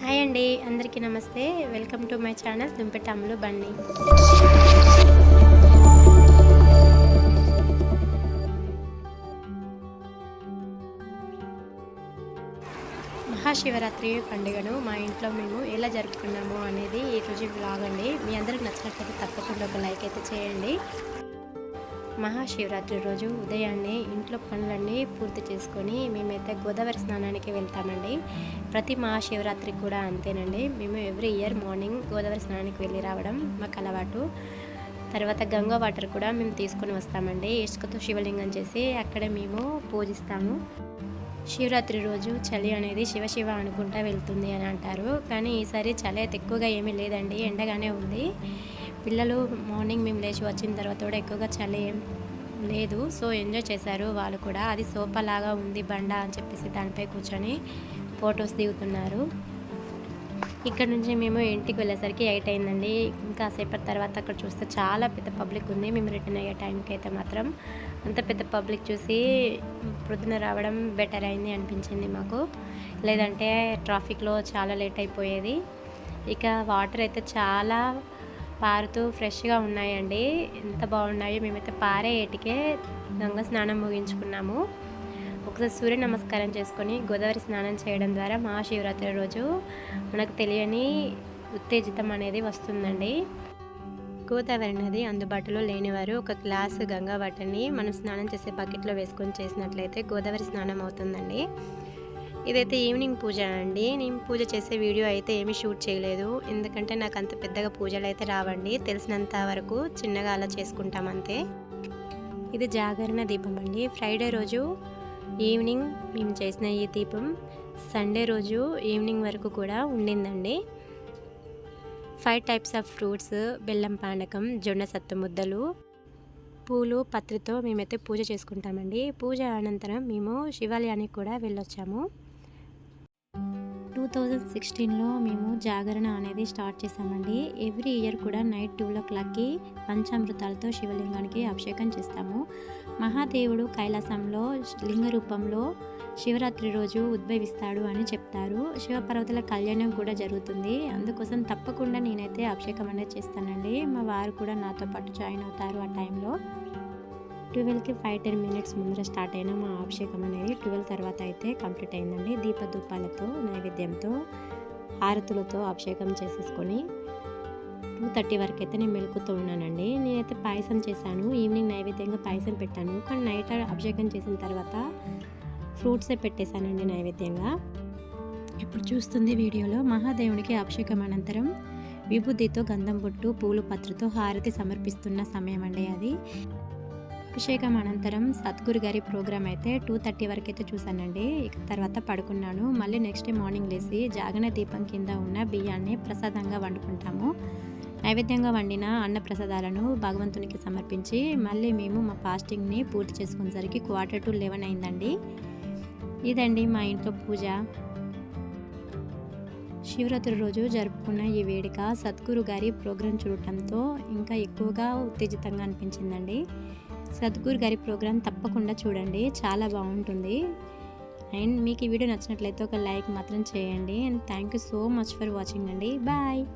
Hi అండి అందరికీ నమస్తే. వెల్కమ్ టు మై ఛానల్ దుంపెటాములు బండి మహాశివరాత్రి పండుగను మా ఇంట్లో మేము ఎలా జరుపుకున్నాము అనేది ఈరోజు బ్లాగ్ అండి. మీ అందరికి నచ్చినట్లయితే తప్పకుండా ఒక లైక్ అయితే చేయండి. మహాశివరాత్రి రోజు ఉదయాన్నే ఇంట్లో పనులన్నీ పూర్తి చేసుకొని మేమైతే గోదావరి స్నానానికి వెళ్తామండి. ప్రతి మహాశివరాత్రి కూడా అంతేనండి. మేము ఎవ్రీ ఇయర్ మార్నింగ్ గోదావరి స్నానానికి వెళ్ళి రావడం మాకు అలవాటు. తర్వాత గంగా వాటర్ కూడా మేము తీసుకొని వస్తామండి. ఇసుకతో శివలింగం చేసి అక్కడే మేము పూజిస్తాము. శివరాత్రి రోజు చలి అనేది శివ శివ అనుకుంటా వెళ్తుంది అని అంటారు. కానీ ఈసారి చలి అయితే ఎక్కువగా ఏమీ లేదండి. ఎండగానే ఉంది. పిల్లలు మార్నింగ్ మేము లేచి వచ్చిన తర్వాత కూడా ఎక్కువగా చలి లేదు. సో ఎంజాయ్ చేశారు వాళ్ళు కూడా. అది సోఫా లాగా ఉంది బండ అని చెప్పేసి దానిపై కూర్చొని ఫొటోస్ దిగుతున్నారు. ఇక్కడ నుంచి మేము ఇంటికి వెళ్ళేసరికి ఎయిట్ అయిందండి. ఇంకా సేపటి తర్వాత అక్కడ చూస్తే చాలా పెద్ద పబ్లిక్ ఉంది. మేము రిటర్న్ అయ్యే టైంకి అయితే మాత్రం అంత పెద్ద పబ్లిక్ చూసి ప్రొద్దున రావడం బెటర్ అయింది అనిపించింది మాకు. లేదంటే ట్రాఫిక్లో చాలా లేట్ అయిపోయేది. ఇక వాటర్ అయితే చాలా పారుతూ ఫ్రెష్గా ఉన్నాయండి. ఎంత బాగున్నాయో మేమైతే పారే ఏటికే గంగ స్నానం ముగించుకున్నాము. ఒకసారి సూర్య నమస్కారం చేసుకొని గోదావరి స్నానం చేయడం ద్వారా మహాశివరాత్రి రోజు మనకు తెలియని ఉత్తేజితం అనేది వస్తుందండి. గోదావరి నది అందుబాటులో లేనివారు ఒక గ్లాసు గంగా వాటర్ని మనం స్నానం చేసే బకెట్లో వేసుకొని చేసినట్లయితే గోదావరి స్నానం అవుతుందండి. ఇదైతే ఈవినింగ్ పూజ అండి. నేను పూజ చేసే వీడియో అయితే ఏమీ షూట్ చేయలేదు. ఎందుకంటే నాకు అంత పెద్దగా పూజలు అయితే రావండి. తెలిసినంత వరకు చిన్నగా అలా చేసుకుంటాం అంతే. ఇది జాగరణ దీపం అండి. ఫ్రైడే రోజు ఈవినింగ్ మేము చేసిన ఈ దీపం సండే రోజు ఈవినింగ్ వరకు కూడా ఉండిందండి. ఫైవ్ టైప్స్ ఆఫ్ ఫ్రూట్స్ బెల్లం పానకం జొన్న సత్తు ముద్దలు పూలు పత్రితో మేమైతే పూజ చేసుకుంటామండి. పూజ అనంతరం మేము శివాలయానికి కూడా వెళ్ళొచ్చాము. థౌజండ్ సిక్స్టీన్లో మేము జాగరణ అనేది స్టార్ట్ చేసామండి ఎవ్రీ ఇయర్ కూడా నైట్ ట్వెల్వ్ ఓ క్లాక్కి పంచామృతాలతో శివలింగానికి అభిషేకం చేస్తాము. మహాదేవుడు కైలాసంలో లింగ రూపంలో శివరాత్రి రోజు ఉద్భవిస్తాడు అని చెప్తారు. శివపర్వతుల కళ్యాణం కూడా జరుగుతుంది. అందుకోసం తప్పకుండా నేనైతే అభిషేకం అనేది చేస్తానండి. మా వారు కూడా నాతో పాటు జాయిన్ అవుతారు ఆ టైంలో. ట్వెల్వ్కి ఫైవ్ టెన్ మినిట్స్ ముందర స్టార్ట్ అయిన మా అభిషేకం అనేది ట్వెల్వ్ తర్వాత అయితే కంప్లీట్ అయిందండి. దీపధూపాలతో నైవేద్యంతో హారతులతో అభిషేకం చేసేసుకొని టూ థర్టీ వరకు అయితే నేను మెలుకుతూ ఉన్నానండి. నేనైతే పాయసం చేశాను ఈవినింగ్ నైవేద్యంగా పాయసం పెట్టాను. కానీ నైట్ అభిషేకం చేసిన తర్వాత ఫ్రూట్సే పెట్టేశానండి నైవేద్యంగా. ఇప్పుడు చూస్తుంది వీడియోలో మహాదేవునికి అభిషేకం అనంతరం విభూతితో గంధం బొట్టు పూలు పత్రతో హారతి సమర్పిస్తున్న సమయం అండి అది. అభిషేకం అనంతరం సద్గురు గారి ప్రోగ్రామ్ అయితే టూ థర్టీ వరకు అయితే చూశానండి. ఇక తర్వాత పడుకున్నాను. మళ్ళీ నెక్స్ట్ డే మార్నింగ్ లేచి జాగన దీపం కింద ఉన్న బియ్యాన్ని ప్రసాదంగా వండుకుంటాము. నైవేద్యంగా వండిన అన్న ప్రసాదాలను భగవంతునికి సమర్పించి మళ్ళీ మేము మా ఫాస్టింగ్ని పూర్తి చేసుకునేసరికి క్వార్టర్ టు లెవెన్ అయిందండి. ఇదండి మా ఇంట్లో పూజ. శివరాత్రి రోజు జరుపుకున్న ఈ వేడుక సద్గురు గారి ప్రోగ్రాం చూడటంతో ఇంకా ఎక్కువగా ఉత్తేజితంగా అనిపించిందండి. సద్గురు గారి ప్రోగ్రాం తప్పకుండా చూడండి. చాలా బాగుంటుంది. అండ్ మీకు ఈ వీడియో నచ్చినట్లయితే ఒక లైక్ మాత్రం చేయండి. And thank you so much for watching అండి. బాయ్.